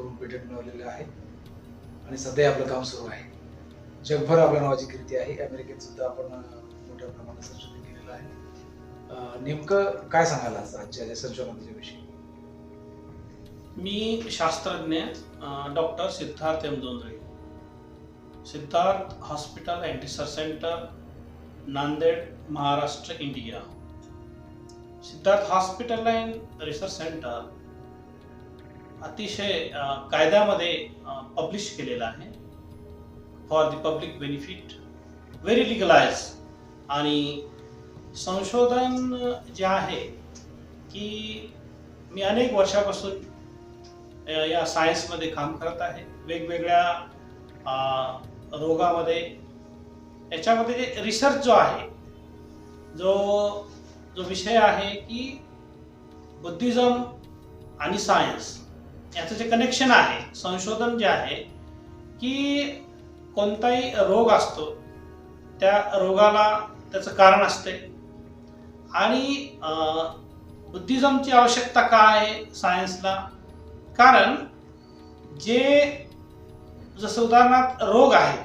करून पेटंट मिळवलेले आहे. आणि सध्या आपलं काम सुरू आहे. जगभर आपल्या नावाची कीर्ती आहे. अमेरिकेत सुद्धा आपण मोठ्या प्रमाणात संशोधन केलेलं आहे. नेमकं काय सांगायला आजच्या संशोधनाच्या विषयी? मी शास्त्रज्ञ doctor Siddharth M Siddharth hospital and research centre Nanded Maharashtra India. Siddharth hospital and research centre अतिशय कायद्यामध्ये पब्लिश केलेलं आहे. For the public benefit very legalise आणि संशोधन जे आहे की मी अनेक वर्षापासून या सायन्समध्ये काम करत आहे. वेगवेगळ्या रोगामध्ये. याच्यामध्ये जे रिसर्च जो आहे जो जो विषय आहे की बुद्धिझम आणि सायन्स याचं जे कनेक्शन आहे संशोधन जे आहे की कोणताही रोग असतो त्या रोगाला त्याचं कारण असते. आणि बुद्धिझमची आवश्यकता का आहे सायन्सला कारण जे जसं उदाहरणार्थ रोग आहे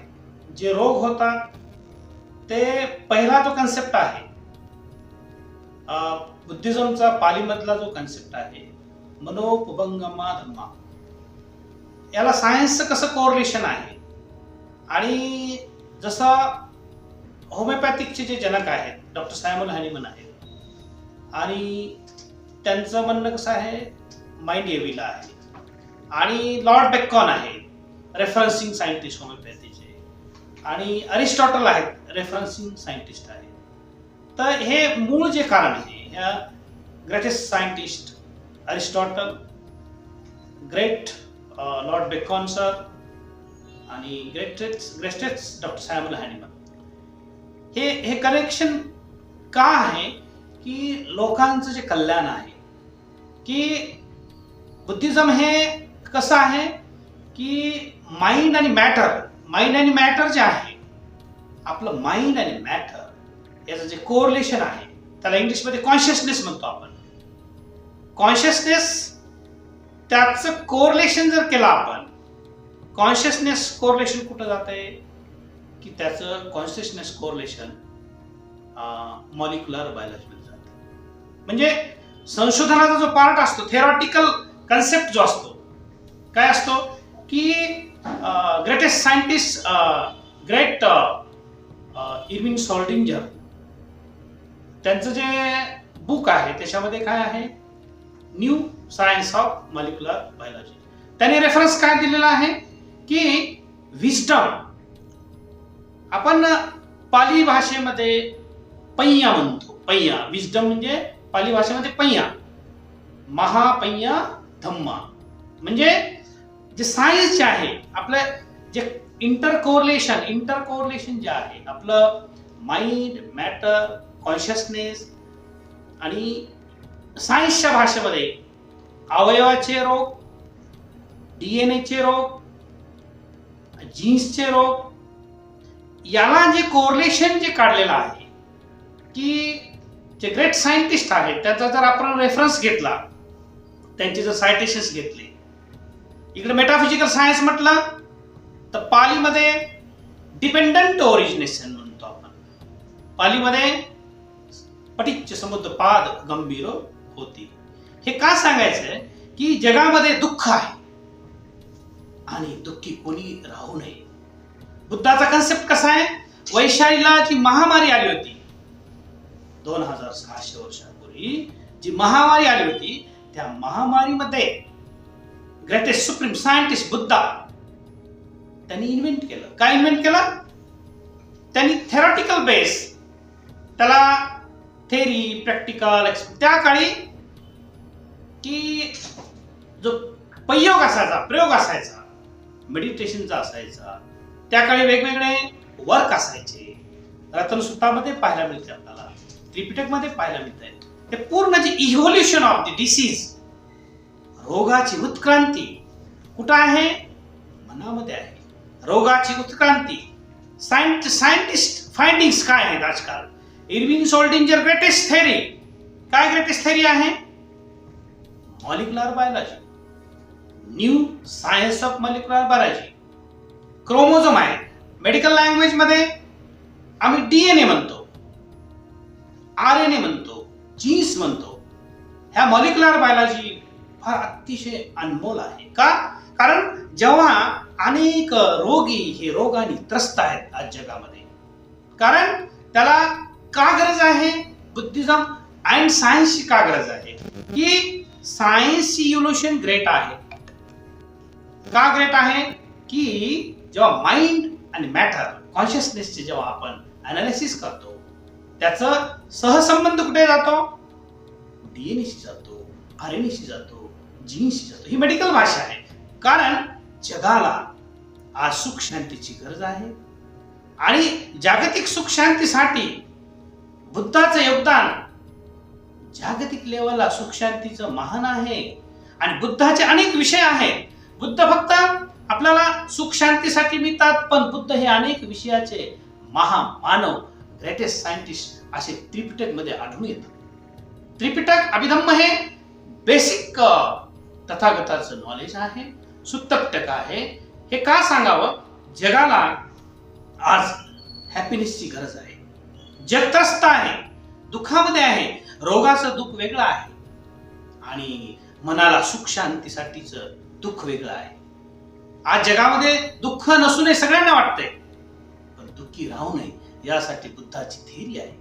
जे रोग होतात ते पहिला जो कन्सेप्ट आहे बुद्धिझमचा पालीमधला जो कन्सेप्ट आहे मनोपभंगमा धम्मा याला सायन्सचं कसं कोरिलेशन आहे? आणि जसं होमिओपॅथिकचे जे जनक आहेत डॉक्टर सायमन हॅनिमन आहेत आणि त्यांचं म्हणणं कसं आहे? माइंड एव्हिला आहे. आणि लॉर्ड बेकॉन आहे रेफरन्सिंग सायंटिस्ट होमिओपॅथीचे आणि अरिस्टॉटल आहेत रेफरन्सिंग सायंटिस्ट आहेत. तर हे मूळ जे कारण आहे ह्या greatest scientist Aristotle great lord Bacon sir आणि greatest greatest doctor Samuel Hahnemann. हे हे कनेक्शन का आहे की लोकांचं जे कल्याण आहे की बुद्धिझम हे कसं आहे की माइंड आणि मॅटर माइंड आणि मॅटर जे आहे आपलं माइंड आणि मॅटर याचं जे कोरिलेशन आहे त्याला इंग्लिशमध्ये कॉन्शियसनेस म्हणतो आपण. कॉन्शियसनेस त्याचं कोरलेशन जर केलं आपण कॉन्शियसनेस कोरलेशन कुठं जात आहे की त्याचं कॉन्शियसनेस कोरलेशन मॉलिक्युलर बायोलॉजीमध्ये जातं म्हणजे संशोधनाचा जो पार्ट असतो थेरॉटिकल कन्सेप्ट जो असतो काय असतो? की greatest scientist great Erwin Schrodinger त्यांचं जे बुक आहे त्याच्यामध्ये काय आहे? New science of molecular biology. त्याने रेफरन्स काय दिलेला आहे? की विस्डम आपण पाली भाषेमध्ये पैया म्हणतो. पैया. विस्डम म्हणजे पाली भाषेमध्ये पैया. महापैया धम्मा. म्हणजे जे सायन्स जे आहे आपलं जे इंटरकोरलेशन इंटरकोरलेशन जे आहे आपलं माइंड मॅटर कॉन्शियसनेस आणि सायन्सच्या भाषेमध्ये अवयवाचे रोग डी एन एचे रोग जीन्सचे रोग याला जे कोरलेशन जे काढलेलं आहे की जे ग्रेट सायंटिस्ट आहेत त्याचा जर आपण रेफरन्स घेतला त्यांचे जर सायटेशन्स घेतले इकडे मेटाफिजिकल सायन्स म्हटलं तर पालीमध्ये डिपेंडंट ओरिजिनेशन म्हणतो आपण. पालीमध्ये पटिच्च समुद्र पाद गंभीर होती. हे का सांगायचंय? की जगामध्ये दुःख आहे. आणि दुःखी कोणी राहू नये. बुद्धाचा कन्सेप्ट कसा आहे? वैशालीला जी महामारी आली होती दोन हजार सहाशे वर्षापूर्वी जी महामारी आली होती त्या महामारीमध्ये ग्रेटेस्ट सुप्रीम सायंटिस्ट बुद्धा त्यांनी इन्व्हेंट केलं. काय इन्व्हेंट केलं? त्यांनी थेरॉटिकल बेस त्याला थेरी प्रॅक्टिकल त्या काळी की जो प्रयोग असायचा प्रयोग असायचा मेडिटेशनचा असायचा त्या काळी वेगवेगळे वर्क असायचे. रतन सुतामध्ये पाहायला मिळते आपल्याला त्रिपिटकमध्ये पाहायला मिळते ते पूर्ण जे इव्होल्युशन ऑफ द डिसीज रोगाची उत्क्रांती कुठं आहे? मनामध्ये आहे. रोगाची उत्क्रांती. सायंट सायंटिस्ट फाइंडिंग्स काय आहेत आजकाल? इरविंग सोल्डिंजर ग्रेटेस्ट थेरी काय ग्रेटेस्ट थेरी आहे? Molecular biology. New science of molecular biology. Chromosome आहे. मेडिकल लँग्वेजमध्ये आम्ही डीएनए म्हणतो. आर एन ए म्हणतो. जीन्स म्हणतो. ह्या मॉलिक्युलर बायोलॉजी फार अतिशय अनमोल आहे. का? कारण जेव्हा अनेक रोगी हे रोगाने त्रस्त आहेत आज जगामध्ये. कारण त्याला का गरज आहे? बुद्धिझम अँड सायन्सची का गरज आहे? की सायन्सची इव्होल्युशन ग्रेट आहे. का ग्रेट आहे? की जेव्हा माइंड आणि मॅटर कॉन्शियसनेसचे जेव्हा आपण अनालिसिस करतो त्याचा सहसंबंध कुठे जातो? डीएनएशी जातो आर एन एशी जातो जीन्सशी जातो. ही मेडिकल भाषा आहे. कारण जगाला आज सुख शांतीची गरज आहे. आणि जागतिक सुख शांतीसाठी बुद्धाचं योगदान. जागतिक लेवलला सुखशांतीचं महान आहे. आणि बुद्धाचे अनेक विषय आहेत. बुद्ध फक्त आपल्याला सुख शांतीसाठी मिळतात पण बुद्ध हे अनेक विषयाचे महामानव ग्रेटेस्ट सायंटिस्ट असे त्रिपिटकमध्ये आढळून येतात. त्रिपिटक अभिधम्म हे बेसिक तथागताचं नॉलेज आहे सुत्तपटक आहे. हे का सांगावं? जगाला आज हॅपीनेसची गरज आहे. जग त्रस्त आहे दुःखामध्ये आहे रोगाचं दुःख वेगळं आहे. आणि मनाला सुख शांतीसाठीच दुःख वेगळं आहे. आज जगामध्ये दुःख नसू नये सगळ्यांना वाटतंय पण दुःखी राहू नये यासाठी बुद्धाची थेरी आहे.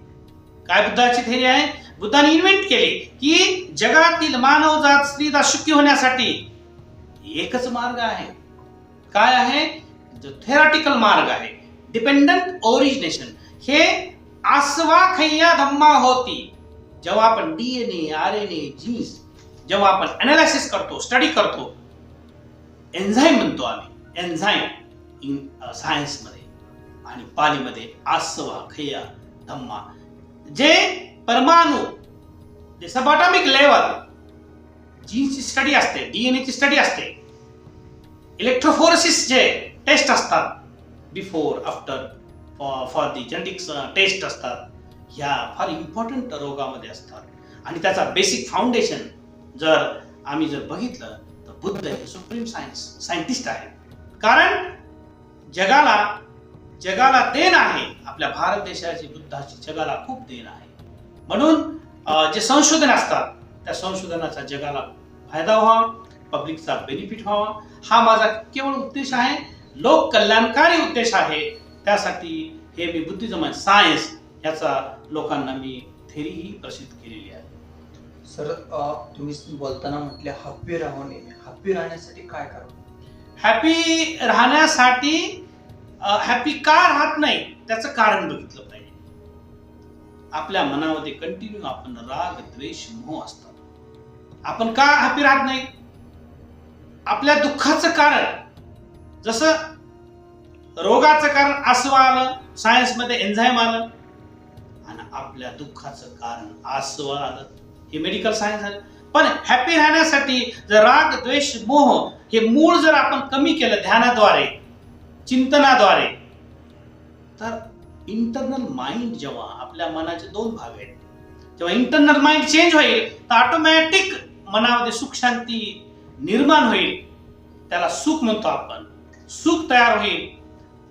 काय बुद्धाची थेरी आहे? बुद्धाने इन्व्हेंट केली की जगातील मानवजात स्त्रीदा सुखी होण्यासाठी एकच मार्ग आहे. काय आहे? थेराटिकल मार्ग आहे. डिपेंडंट ओरिजिनेशन हे आसवा खैया धम्मा होती। जेव्हा आपण DNA R N A genes जेव्हा आपण अनालिसिस करतो स्टडी करतो एन्झाईम म्हणतो आम्ही एन्झाईम इन सायन्समध्ये आणि पालीमध्ये आसवा खय्या धम्मा. जे परमाणू जे सबॉटॉमिक लेवल जीन्सची स्टडी असते डीएनएची स्टडी असते इलेक्ट्रोफोरसिस जे टेस्ट असतात before after for the genetics test असतात. ह्या फार इम्पॉर्टंट रोगामध्ये असतात. आणि त्याचा बेसिक फाउंडेशन जर आम्ही जर बघितलं तर बुद्ध हे सुप्रीम सायन्स सायंटिस्ट आहेत. कारण जगाला जगाला देण आहे. आपल्या भारत देशाची बुद्धाची जगाला खूप देण आहे. म्हणून जे संशोधन असतात त्या संशोधनाचा जगाला फायदा व्हावा पब्लिकचा बेनिफिट व्हावा. हा माझा केवळ उद्देश आहे. लोक कल्याणकारी उद्देश आहे. त्यासाठी हे मी बुद्धिझम सायन्स याचा लोकांना मी थेरीही प्रसिद्ध केलेली आहे. सर तुम्ही बोलताना म्हटले हॅपी राहणे. हॅपी राहण्यासाठी काय करावं? हॅपी राहण्यासाठी हॅपी का राहत नाही त्याचं कारण बघितलं पाहिजे. आपल्या मनामध्ये कंटिन्यू आपण राग द्वेष मोह असतात. आपण का हॅपी राहत नाही? आपल्या दुःखाचं कारण. जसं रोगाचं कारण असं आलं सायन्समध्ये एन्झाईम आलं आणि आपल्या दुःखाचं कारण आसव आलं. हे मेडिकल सायन्स आलं पण हॅपी राहण्यासाठी जर राग द्वेष मोह हे मूळ जर आपण कमी केलं ध्यानाद्वारे चिंतनाद्वारे तर इंटरनल माइंड जेव्हा आपल्या मनाचे दोन भाग आहेत जेव्हा इंटरनल माइंड चेंज होईल तर ऑटोमॅटिक मनामध्ये सुख शांती निर्माण होईल. त्याला सुख म्हणतो आपण. सुख तयार होईल.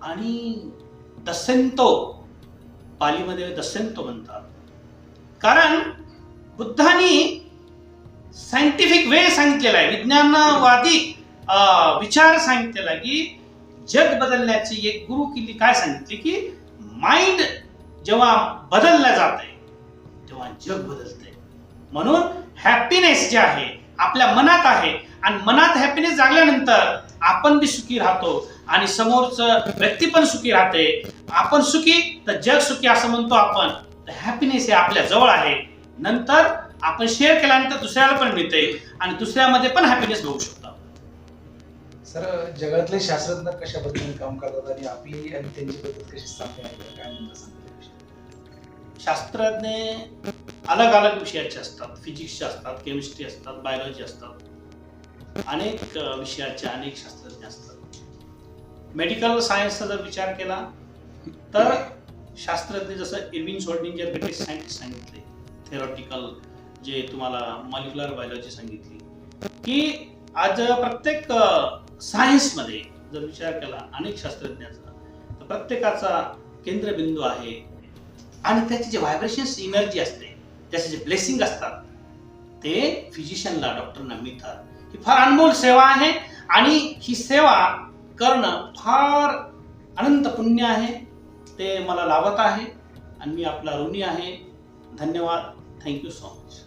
आणि दस्यंतो पालीमध्ये दस्यंतो म्हणतात. कारण बुद्धांनी सायंटिफिक वे सांगितलेला आहे विज्ञानवादी विचार सांगितलेला की जग बदलण्याची एक गुरु किल्ली काय सांगितली की माइंड जेव्हा बदलला जात आहे तेव्हा जग बदलते म्हणून हॅपीनेस जे आहे आपल्या मनात आहे. आणि मनात हॅपीनेस जागल्यानंतर आपण बी सुखी राहतो. आणि समोरचं व्यक्ती पण सुखी राहते आपण सुखी तर जग सुखी असं म्हणतो आपण तर हॅपीनेस हे आपल्या जवळ आहे. नंतर आपण शेअर केल्यानंतर दुसऱ्याला पण मिळते आणि दुसऱ्यामध्ये पण हॅपीनेस बघू शकतो. सर जगातले शास्त्रज्ञ कशा पद्धतीने काम करतात आणि आपली आणि त्यांची पद्धत कशी काय येईल? शास्त्रज्ञ अलग अलग विषयाचे असतात. फिजिक्सचे असतात केमिस्ट्री असतात बायोलॉजी असतात. अनेक विषयाचे अनेक शास्त्रज्ञ असतात. मेडिकल सायन्सचा जर विचार केला तर शास्त्रज्ञ जसं इरविन सोडनिंजर ब्रिटिश सायंटिस्ट सांगितले थेरॉटिकल जे तुम्हाला मॉलिक्युलर बायोलॉजी सांगितली की आज प्रत्येक सायन्समध्ये जर विचार केला अनेक शास्त्रज्ञाचा तर प्रत्येकाचा केंद्रबिंदू आहे. आणि त्याची जे व्हायब्रेशन्स इनर्जी असते त्याचे जे ब्लेसिंग असतात ते फिजिशियनला डॉक्टरना मिळतात. ही फार अनमोल सेवा आहे आणि ही सेवा करणं फार अनंत पुण्य आहे. ते मला लाभत आहे आणि मी आपला ऋणी आहे. धन्यवाद. Thank you so much